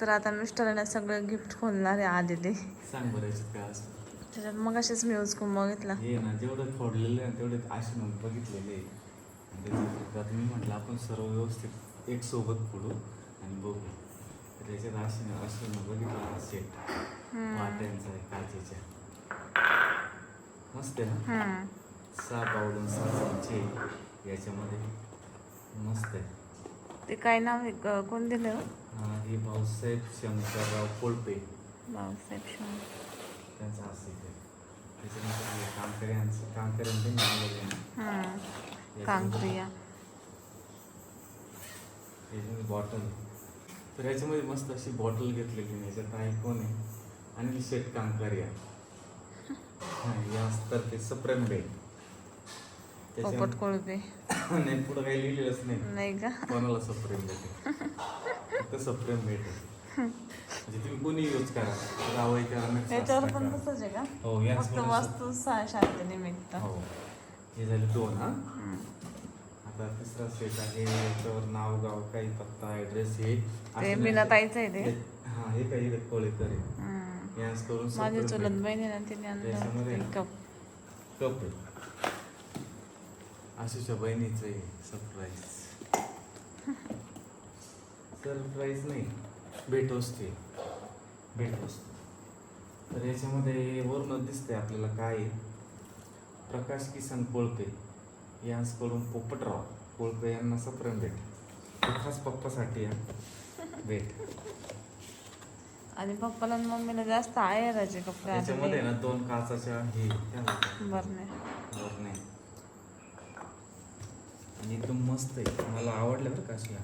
तर आता मिस्टरांना सगळं गिफ्ट खोलणार आहे आलेले. सांग बरं याच्यात काय असतं. त्याच्यात मग असेच मी उचकून बघितलं. हे ना जेवढं फोडलेलं आहे तेवढे असे मग बघितलेले आहे. आणि त्याच्यात त्यात मी म्हटलं आपण सर्व व्यवस्थित एक सोबत फोडू आणि बघू. तर त्याच्यात असे मग बघितलं सेट वाट्यांचा आहे काचेच्या मस्त आहे ना? हम्म. सहा पावडून सहा याच्यामध्ये मस्त आहे. ते काय नाव आहे? कोण दिलं? हो? भाऊसाहेब शंकरराव कोळपे. भाऊसाहेब शाह. त्यांचं असं आहे. त्याच्यानंतर नाव. कांक्रिया याच्यामध्ये बॉटल तर याच्यामध्ये मस्त अशी बॉटल घेतलेली आहे. याच्यात आयफोन आहे? आणि शेट कांकारी आहे हा, हे असतं ते सप्रेम बेट पोपट कोळपे. नाही पुढं काही लिहिलेलंच नाही. नाही का? कोणाला सप्रेम आहे फक्त सप्रेम आहे म्हणजे तुम्ही कोणी यूज करा? रावई करा नका त्याच्यावर असता पण करा. तसंच आहे का? हो याच फक्त वास्तू सा- शांती निमित्त. हो. हे झाले दोन हा. आता तिसरा सेट आहे. याच्यावर नाव गाव काही पत्ता ऍड्रेस हे ते असं मीना नाही. ताईचं आहे ते. हे- हा काही कोळेकर आहे. हम्म. याच करून माझी separate चुलत बहीण आहे ना तिने आणलं. त्याच्यामध्ये ते कप. कप आहे. आशूच्या बहिणीचं आहे सरप्राईज सरप्राईज नाही भेट वस्तू भेट वस्तू तर याच्यामध्ये वरून दिसतंय आपल्याला काय प्रकाश किसन कोळपे यांकडून पोपटराव कोळपे यांना सप्रेम भेट. खास पप्पासाठी आहे भेट. आणि पप्पाला आणि मम्मीला जास्त आहे राजे कपडे याच्यामध्ये. ना दोन काचाच्या हे? बरं नाही. बरं नाही. आणि एकदम मस्त आहे. मला आवडलं बरं काशीला.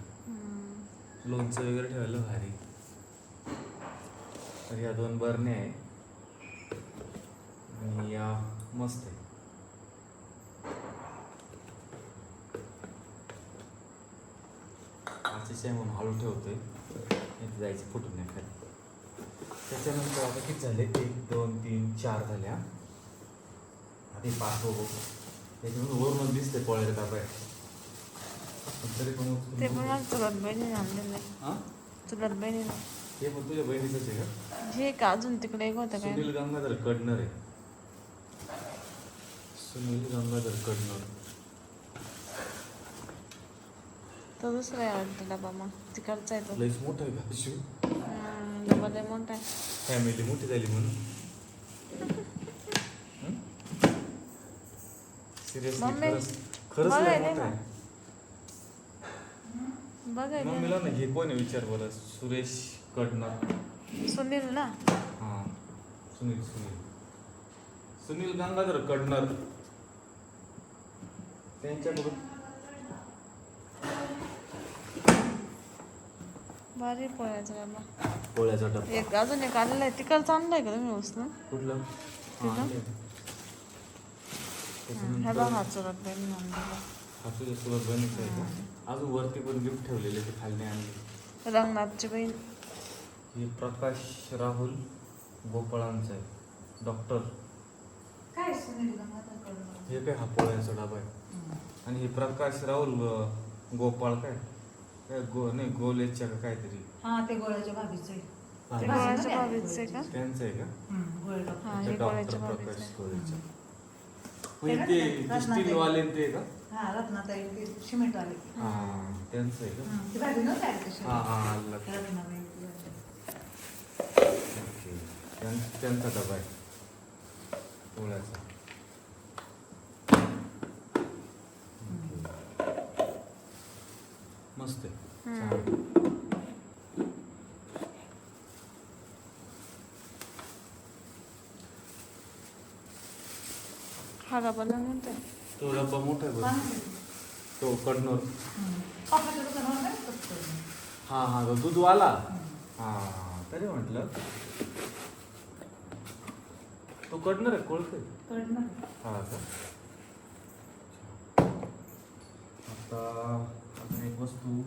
लोणचं वगैरे ठेवायला भारी. तर या दोन बरणे आहे आणि या मस्त आहे. आहे म्हणून हळू ठेवतोय. इथे जायचे फुटून नाही खाली. त्याच्यानंतर आता किती झाले? एक दोन तीन चार झाल्या. आधी पाच बघू. त्याच्यामध्ये वरून दिसते पोळ्याच्या डब्यात पण तरी पण उचलून ते पण. मला चुलत बहिणीने आणलेलं आहे. हा? बहिणीने. हे पण तुझ्या बहिणीचंच आहे का? हे का अजून तिकडे एक होतं काय? सुनील गंगाधर कडनर आहे. सुनील गंगाधर कडनर तो दुसरा आहे वाटतं डबा मग. तिकडचा आहे तो. लईच मोठा आहे का शिव डबा लय मोठा आहे. फॅमिली मोठी झाली म्हणून. सिरियसली खरंच खरंच लय मोठा. आहे. बघायला मम्मीला ना हे कोण आहे विचार बरं? सुरेश कडनर. सुनील ना? हा. सुनील सुनील. सुनील गंगाधर कडनर. त्यांच्याकडून भारी पोळ्याचा डबा. पोळ्याचा डब्बा एक अजून एक आलेला आहे. तिकडचा आणलाय का तुम्ही उचलून? कुठलं? तिथं? हा, बघा चुलत बहिणीचं आहे का? अजून वरती पण गिफ्ट ठेवलेले ते खाली नाही आणले. रंगनाथची बहीण. हे प्रकाश राहुल गोपाळांचं आहे. डॉक्टर. काय सुनील गंगाधरकडून हे काय हा पोळ्याचा डबा आहे? आणि हे प्रकाश राहुल अं, गोपाळ काय? काय गो नाही गोलेच्या का काहीतरी? हा ते गोळ्याच्या भाभीचे ते भाभीचं आहे? का? त्यांचं आहे का? गोळे डॉक्टर. हा हे गोळ्याच्या प्रकाश भाभीचं गोलेचं ते म्हणजे ते रत्नाताई. स्टीलवाले ते का हा रत्नाताई ते सिमेंट वाले हा त्यांचं आहे का ती भाजी नव्हती आली कशी हा हा आलं लक्षात. रत्नाबाई ती भाजी. ओके. त्यां- त्यांचा डबा आहे पोळ्याचा ओके. मस्त आहे छान. हा मोठा आहे तो डब्बा मोठा आहे? तो कडनोर? हा हा तो दूधवाला हा तरी म्हटलं. तो कडनर आहे ना? हा का आता आता एक वस्तू.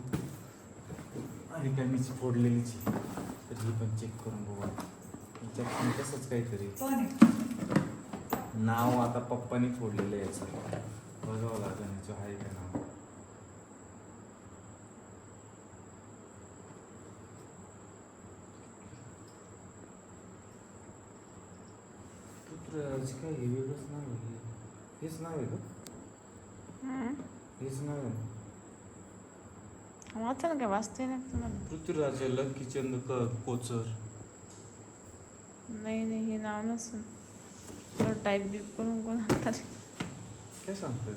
आणि कमीची फोडलेलीची तर ही पण चेक करून बघू याच्यात पण तसंच काहीतरी? नाव आता पप्पानी फोडलेलं आहे याचं. बघावं लागेल याचं आहे का नाव. पुत्राची काय हे वेगळंच नाव आहे. हेच नाव आहे का? हेच नाव आहे. वाचल का वाचते ना पृथ्वीराज लक्की चंद कोचर. नाही नाही हे नाव नसून. टाईप बीप करून कोण हातात काय सांगतोय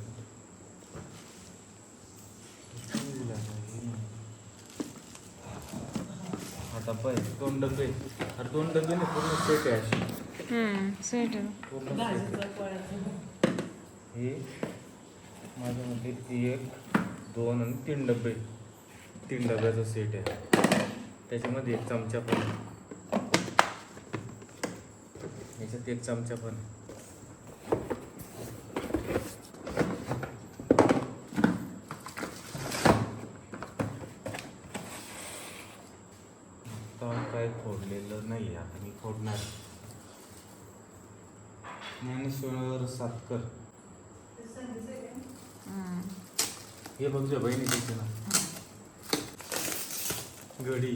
हा डब्बा दोन डबे अरे दोन डबे नाही पूर्ण सेट आहे अशी हम्म सेट. पूर्ण set आहे. हे माझ्यामध्ये ती एक दोन आणि तीन डबे तीन डब्याचा सेट आहे त्याच्यामध्ये एक चमचा पण आहे. याच्यात एक चमचा पण. काय फोडलेलं नाही आता मी फोडणार. ज्ञानेश्वर सातकर ते हे बघ तुझ्या बहिणी तिथे ना. घडी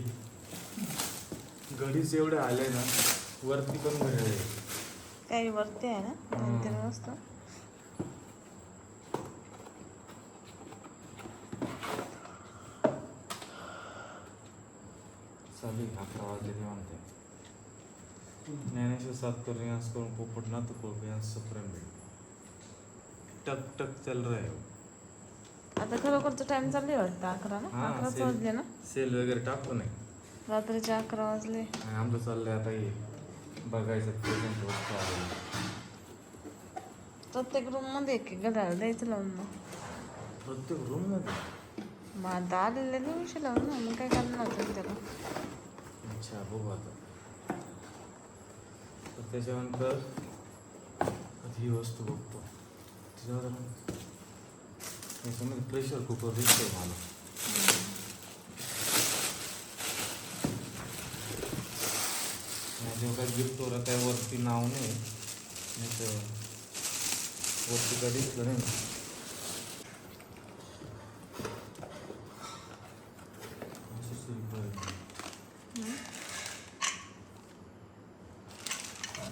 घडीच एवढं आलंय ना वरती पण घडी आहे काही वरती आहे ना दोन तीन वस्तू चालू अकरा वाजले ते म्हणते ज्ञानेश्वर सातकर रियाज करून पोपट ना तो पोपट सुप्रीम टक टक चल रहा है आता खरोखरचा टाइम चालले वाटतं अकरा ना अकराच. वाजले ना सेल वगैरे टाकू नाही रात्रीचे अकरा वाजले आमचं चाललंय आता हे बघायचं प्रेझेंट वस्तू आलेली. प्रत्येक रूममध्ये एक एक घड्याळ द्यायचं लावून मग. प्रत्येक रूममध्ये? मग आता आलेल्या दिवशी लावून ना मग काय करणार होतं त्याला? अच्छा बघू आता. तर त्याच्यानंतर ही वस्तू बघतो. त्याच्यावर त्याच्यामध्ये प्रेशर कुकर दिसतोय मला. जेव्हा काय गिफ्ट वगैरे काय वरती नाव नाही. वरती काय दिसलं नाही.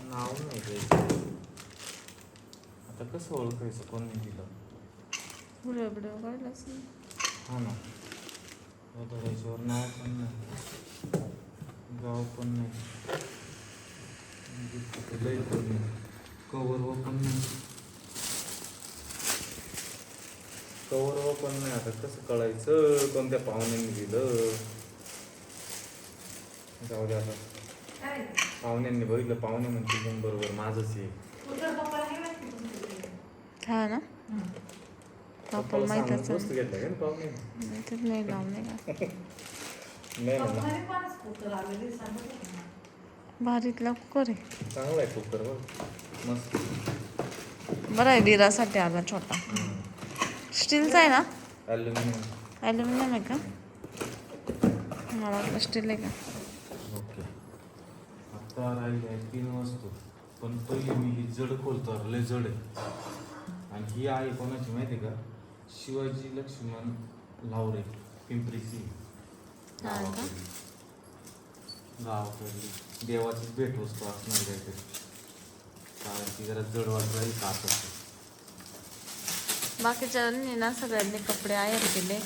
नाव नाही द्यायचं आता कसं ओळखायचं? कोणी दिलं? व्हिडिओ हा ना. नाव पण नाही. गाव पण नाही. लई नाही कवर व पण नाही. कवर व पण नाही. आता कसं कळायचं? कोणत्या पाहुण्यांनी दिलं? जाऊ दे आता? पाहुण्यांनी बघितलं. पाहुणे म्हणते पण बरोबर माझंच आहे. हे? हा. ना. आपण माहीत असेल का पाहुणे? माहितच नाही लावून नाही का नाही भारीतला कुकर आहे. चांगला आहे कुकर बघ. मस्त. बरं आहे दिरासाठी आला छोटा. स्टीलचा आहे ना? ॲल्युमिनियम ॲल्युमिनियम आहे का? मला वाटलं स्टील आहे का? ओके. आता राहिले आहे तीन वस्तू. पण पहिली मी ही जड खोलतो लय जड आहे. आणि ही आहे कोणाची माहिती का? शिवाजी लक्ष्मण लावरे पिंपरीची. गावाकडली. देवाची भेट वस्तू असणार काहीतरी कारण की जरा जड वाट राहील का आता बाकीच्यांनी ना सगळ्यांनी कपडे आयर केले.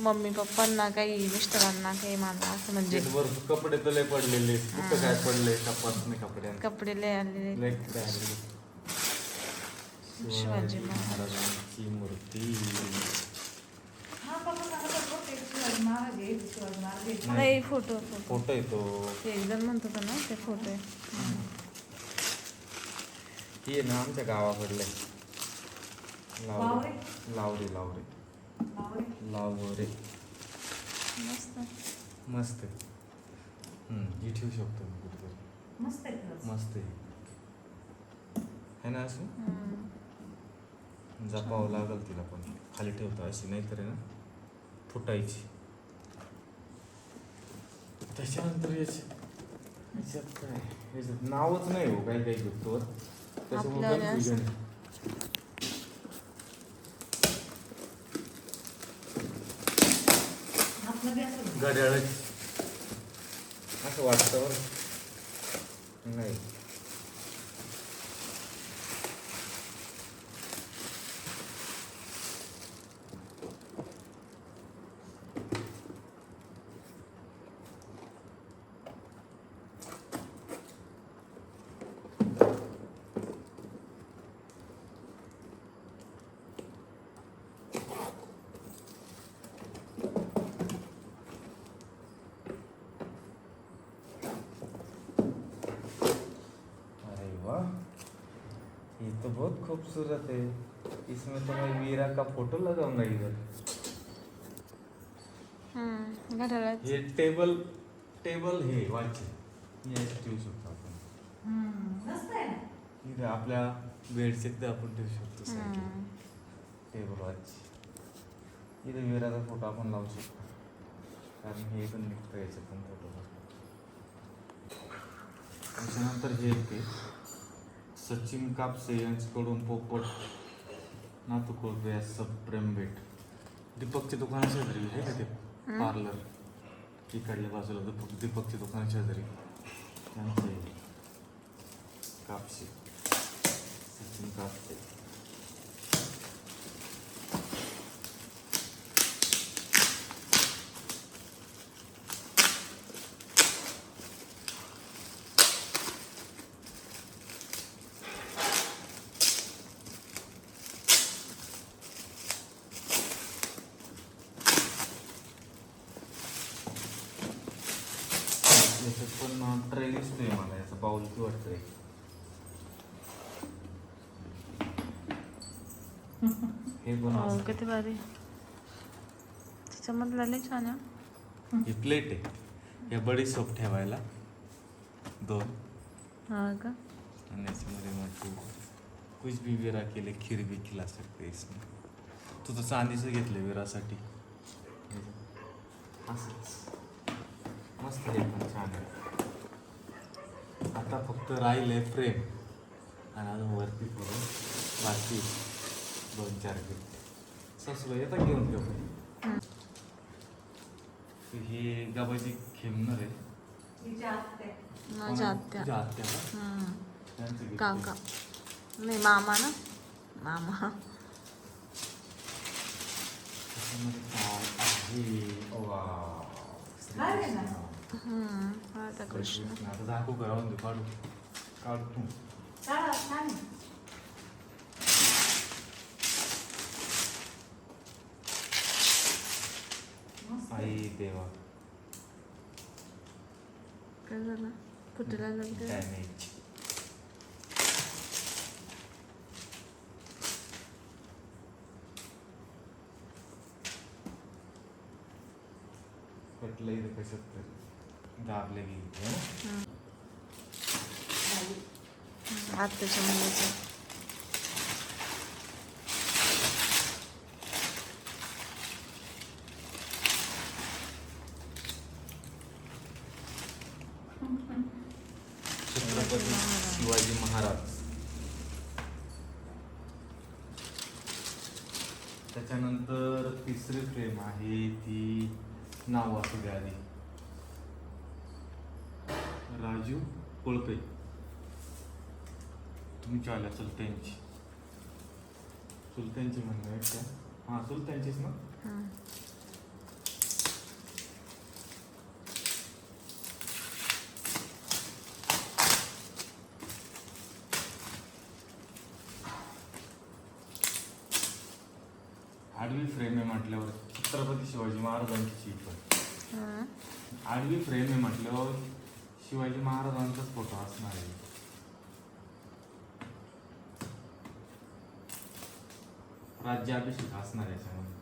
मम्मी पप्पांना काही मिस्टरांना काही मला असं म्हणजे. कपडे तर लय पडलेले कुठं काय पडले तपास नाही कपड्यांना कपडे लय आलेले. शिवाजी महाराजांची मूर्ती हा, पप्पा सांगत होते बघ, ते शिवाजी महाराज आहे, शिवाजी महाराज आहे. नाही फोटो फोटो. येतो. ते एकदम म्हणत होता ना ते फोटो आहे. ही आहे ना आमच्या गावाकडले? लावरे. लावरे बापरे. लावरे. मस्त. मस्त ही ठेवू शकतो मी कुठेतरी. मस्त आहे. मस्त आहे. है ना असं. जपावं लागेल तिला पण. खाली ठेवतो अशी नाहीतर आहे ना फुटायची. त्याच्यानंतर याची याच्यात काय? याच्यात नावच नाही हो काही काही गिफ्टवर त्याच्यामुळे आहे. असं. घड्याळच असं वाटतं बरं. नाही बहुत खूबसूरत है इसमें तो मैं वीरा का फोटो लगाऊंगा इधर. हे. टेबल टेबल हे वाचे हे. ठेवू शकतो आपण. इथे आपल्या इथे आपण ठेवू शकतो साईडला. Table watch. इथे वीराचा फोटो आपण लावू शकतो. कारण हे पण निघतं याच्यातून फोटो. त्याच्यानंतर हे येते सचिन कापसे यांच्याकडून पोपट. नातू कोळपे प्रेम भेट दीपकचे दुकान शेजारी आहे का ते. पार्लर. इकडल्या बाजूला दीपक दीपकचे दुकान शेजारी. त्यांचे कापसे. सचिन कापसे याच्यात पण ट्रे दिसतोय मला याचा बाउल की वाटतंय हे हो. किती भारी. त्याच्यामधला लय छान आहे. ही प्लेट आहे. या बडी सोप ठेवायला. दोन. हा का? आणि याच्यामध्ये कुछ भी विरा केले खीर भी खिला सकते इसमें. तू तर चांदीचं घेतलं विरासाठी. असंच. मस्त हे पण छान आहे. आता फक्त राहिले फ्रेम आणि अजून वरती करून बाकी. दोन चार गिफ्ट सासूबाई येतात घेऊन ठेव हे गाबाची खेमणार आहे माझ्या आत्या तुझ्या आत्या का? हम्म. त्यांचं gift काका आहे. नाही मामा ना मामा त्याच्यामध्ये काय आहे? ना? श्रीकृष्ण. हम्म, राधा कृष्ण श्रीकृष्ण. आता दाखवू का राहून दे काढू काढ तू काढा छान आहे. आई देवा काय झालं? फुटला लागते डॅमेज इथं कशात तरी दाबले गेली है मुलाचं छत्रपती शिवाजी महाराज त्याच्यानंतर तिसरी फ्रेम आहे ती नाव असू द्या आधी कोळपे तुमच्या आल्या चुलत्यांची चुलत्यांची म्हणणं आहे का? हां चुलत्यांचीच ना. आडवी फ्रेम आहे म्हटल्यावर छत्रपती शिवाजी महाराजांची पण. आडवी फ्रेम आहे म्हटल्यावर शिवाजी महाराजांचाच फोटो असणार आहे. राज्याभिषेक असणार आहे याच्यामध्ये.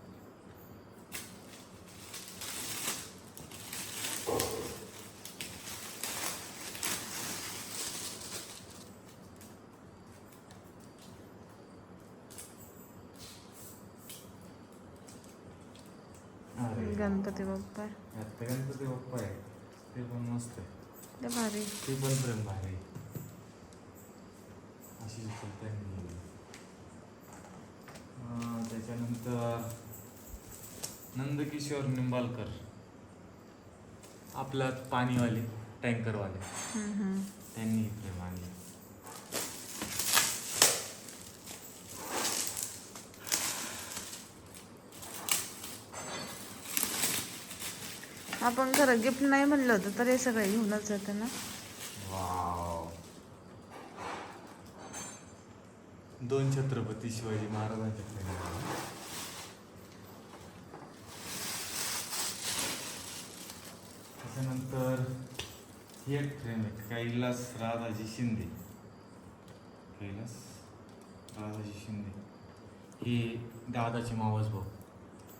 अरे. गणपती बाप्पा. गणपती बाप्पा आहे. ते पण मस्त आहे. ते भारी ते पण प्रेम भारी. अशी त्याच्यानंतर नंदकिशोर निंबालकर आपला पाणीवाले टँकरवाले. त्यांनी प्रेम आणली आपण खरं गिफ्ट नाही म्हणलं होतं तर हे सगळे घेऊनच जाते ना. वाव. दोन छत्रपती शिवाजी महाराजांचे प्रेम आहे. त्याच्यानंतर ही एक फ्रेम आहे कैलास राधाजी शिंदे. कैलास राधाजी शिंदे. ही दादाची मावस भाऊ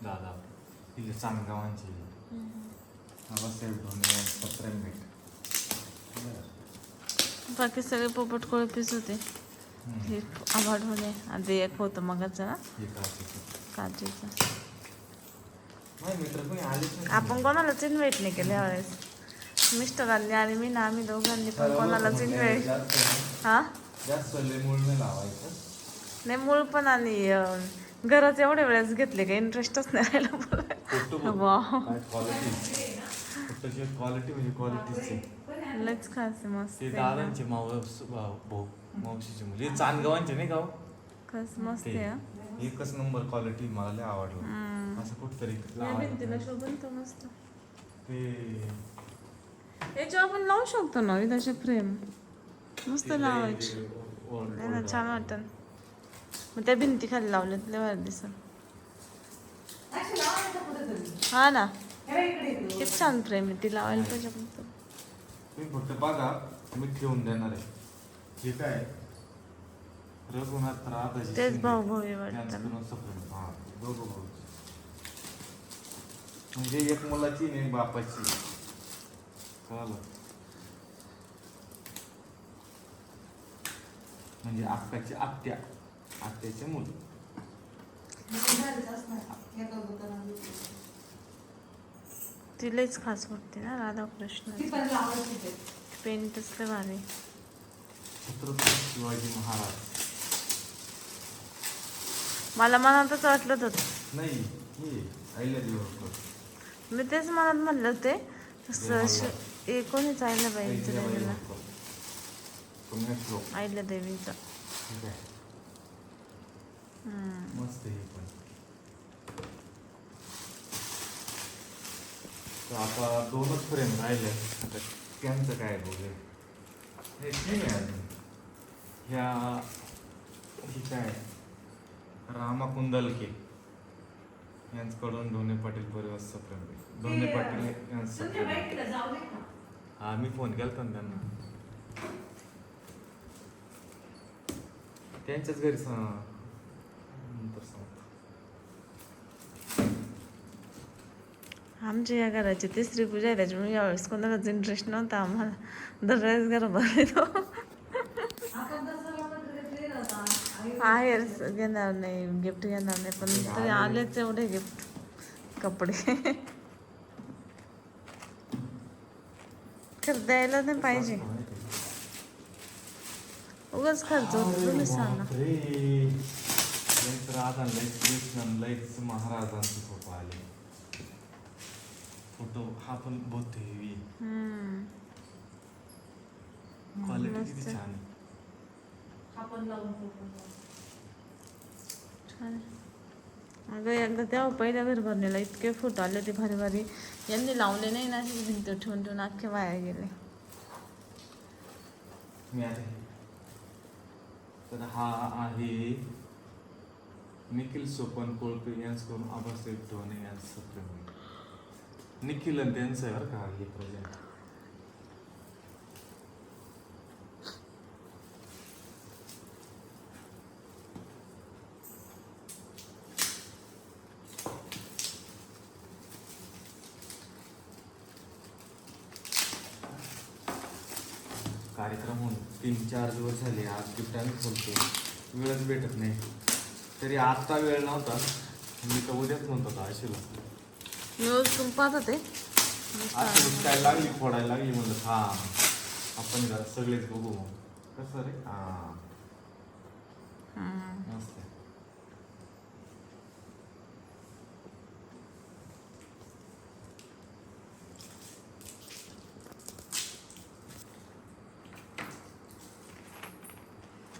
दादा तिथे चांदगावांची. बाबासाहेब ढोणे बाकी सगळे पोपट कोळपीच होते. हे आभाड होणे. आधी एक होतं मगाचं ना? आपण कोणालाच इन्व्हाइट नाही केलं यावेळेस. मिस्टरांनी आणि मी ना आम्ही दोघांनी पण कोणालाच इन्व्हाइट हा? नाही मूळ पण आणि घरात एवढ्या वेळेस घेतले का इंटरेस्टच नाही राहिला. वा काय क्वालिटी म्हणजे क्वालिटीची लयच खास आहे, मस्त ते. दादांचे मावस भाऊ मावशीचे मुली हे चांदगावांचे नाही गाव खास मस्त आहे हा. एकच नंबर क्वालिटी मला लय आवडलं. असं कुठतरी. भिंतीला शोभन मस्त ते याच्या आपण लावू शकतो ना विधाचे फ्रेम मस्त लावायची छान वाटन मग त्या भिंती खाली लावल्यात लय भारी कुठेतरी. हा ना हे. किती छान फ्रेम आहे ती लावायला पाहिजे फक्त तुम्ही फक्त बघा मी ठेवून देणार आहे हे काय रघुनाथ राधाजी तेच शिंदे. भाऊ भाऊ आहे वाटतं त्यांचं ना. पण असं प्रेम. हा, दोघं भाऊ. म्हणजे एक मुलाची आणि एक बापाची कळलं म्हणजे अक्काची आत्या आत्याचे मुलं म्हणजे घरीच असणार. एका दुकानात. ती लयच खास वाटते ना राधाकृष्ण. ती ते. पेंटच लय भारी. छत्रपती शिवाजी महाराज. मला मनातच वाटलं होतं. हे मी तेच मनात म्हणलं होते. तसं श- हे कोणीच आयला पाहिजे आईला देवीचं. मस्त हे पण तर आता दोनच फ्रेम राहिले आता त्यांचं काय बघूया. हे तीन आहे अजून. ह्या ही काय रामा कुंदलके यांच्याकडून ढोणे पाटील परिवारचं प्रेम आहे. ढोणे पाटील यांचं प्रेम का? हा मी फोन केला ना त्यांना. त्यांच्याच घरी सा- नंतर सांगतो. आमच्या या घराची तिसरी पूजा आहे त्याच्यामुळे यावेळेस कोणालाच इंटरेस्ट नव्हता आम्हाला. दरवेळेस घर येतो आपण तसं आहेर घेणार नाही गिफ्ट घेणार नाही पण तरी आलेच एवढे गिफ्ट कपडे. खर द्यायला नाही पाहिजे. उगाच खर्च होतो तुम्ही सांगा. बापरे. फोटो हा पण बहुत हेवी हम्म. क्वालिटी मस्त. किती छान आहे लावून. छान आहे. अगं एकदा तेव्हा पहिल्या घर भरणीला इतके फोटो आले होते भारी भारी यांनी लावले नाही ना अशीच भिंत ठेवून ठेवून अख्खे वाया गेले मी आहे तर हा आहे निखिल सोपन कोळपे यांच्याकडून आबासाहेब ढोणे यांचं प्रेम आहे. निखिल आणि त्यांचं आहे बरं का हे प्रेझेंट कार्यक्रम होऊन तीन चार दिवस झाले आज गिफ्ट आम्ही खोलतो वेळच भेटत नाही. तरी आत्ता वेळ नव्हता. मी तर उद्याच म्हणतो होता आशीला मी उचलून पाहत होते आशी काय लागली फोडायला लागली म्हणलं हा आपण जरा सगळेच बघू मग कसं रे हा हम्म. मस्त आहे.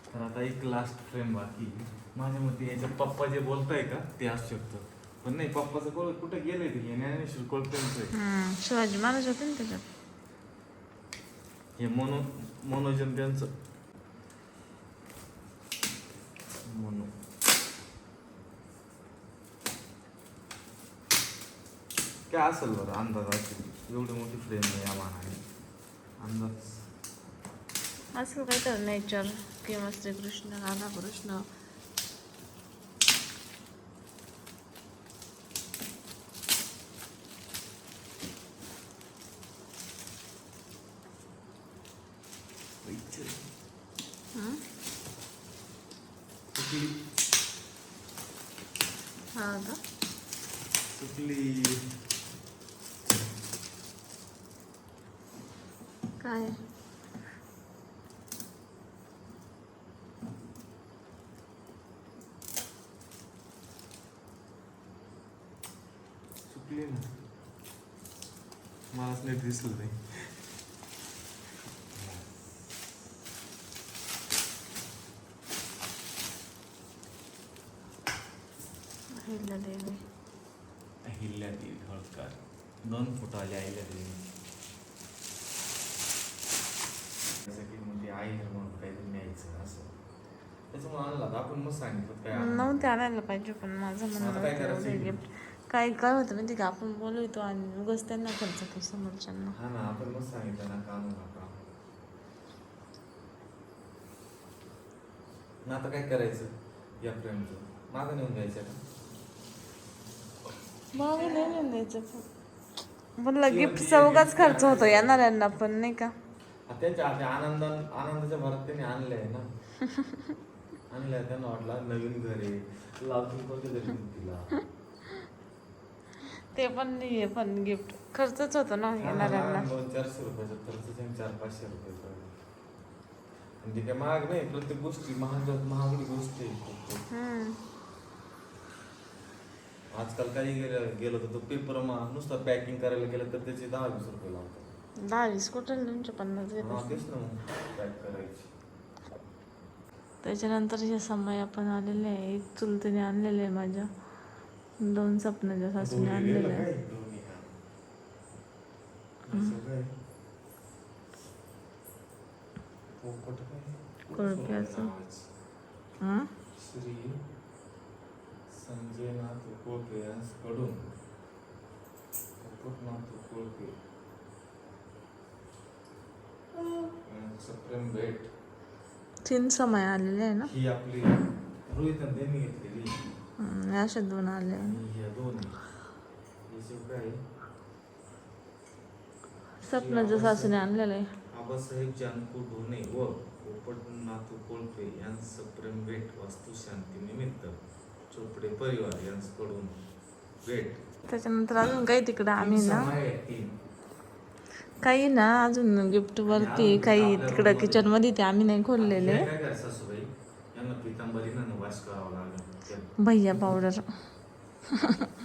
तर आता एक लास्ट फ्रेम बाकी आहे. माझ्या मते याच्यात पप्पा जे बोलताय का ते असू शकतं पण नाही पप्पाचं कोळ कुठं गेलंय ते? ज्ञानेश्वर कोळपेंचं आहे. हम्म. शिवाजी महाराज होते ना त्याच्यात. हे मोनो मोनोजन त्यांचं. मोनो काय असेल बरं अंदाज असेल एवढी मोठी फ्रेम आहे या मानाने. अंदाज. असं काय तर नेचर किंवा श्रीकृष्ण राधाकृष्ण. हं? सुकली हा का सुकली काय सुकली ना मलाच नीट दिसलं नाही हिला देवी अहिल्या देवी होळकर दोन फोटो आले अहिल्या देवी जसं की म्हणजे आई आहे म्हणून काहीतरी न्यायचं असं त्याच्यामुळे आणला होता. आपण मग सांगितलं काय आणलं. नव्हते आणायला पाहिजे पण माझं म्हणणं आता काय होतं करायचं? एवढे गिफ्ट काय काय होतं माहिती का आपण बोलवतो आणि उगाच त्यांना खर्च तो समोरच्यांना हा ना आपण मग सांगितलं ना काम नका ना आता काय करायचं या फ्रेंडचं मागं नेऊन द्यायचं का मग नाही नेऊन द्यायचं पण म्हणलं गिफ्टचा उगाच खर्च होतो येणाऱ्यांना पण नाही का? त्यांच्या आनंद आनंदाच्या भरात त्यांनी आणलंय ना. आणलंय त्यांना वाटलं नवीन घर आहे. कोणत्या भिंतीला ते पण नाही आहे पण गिफ्ट खर्चच होतो ना येणाऱ्यांना. दोन चारशे रुपयाचा खर्च चार पाचशे रुपये पडले. आणि ते काय महाग नाही प्रत्येक गोष्टी महाग महागडी गोष्ट आहे खूप खूप. हम्म. आजकाल काही गेलं गेलं तर तो पेपर नुसतं पॅकिंग करायला गेलं तर त्याचे दहा वीस रुपये लावतात दहा वीस कुठे तुमचे पन्नास हा, घेत तेच ना मग पॅक करायची त्याच्यानंतर हे समय आपण आलेले आहे एक चुलतीने आणलेले आहे माझ्या दोन सपनाच्या सासूने दोन्ही आणलेले गेलं आहे काय? दोन्ही हा. असं काय? पोपट काय? कोळप्याचं. नावाचं. हं? श्री संजयनाथ कोळपे यांच्याकडून पोपटनाथ कोळपे यांचं प्रेम भेट तीन समय आलेले आहे ना? ही आपली रोहित त्यांनी घेतलेली. असे दोन आले ह्या दोन. काय सपनाच्या सासूने आणलेलं आहे. आबासाहेब जानकू ढोणे व पोपटनाथ कोळपे यांचं प्रेम भेट वास्तुशांती निमित्त. चोपडे परिवार यांच्याकडून भेट. त्याच्यानंतर अजून काही तिकडं आम्ही ना. काही ना अजून गिफ्ट वरती काही तिकडं किचनमध्ये ते आम्ही नाही खोललेले. भैया पावडर.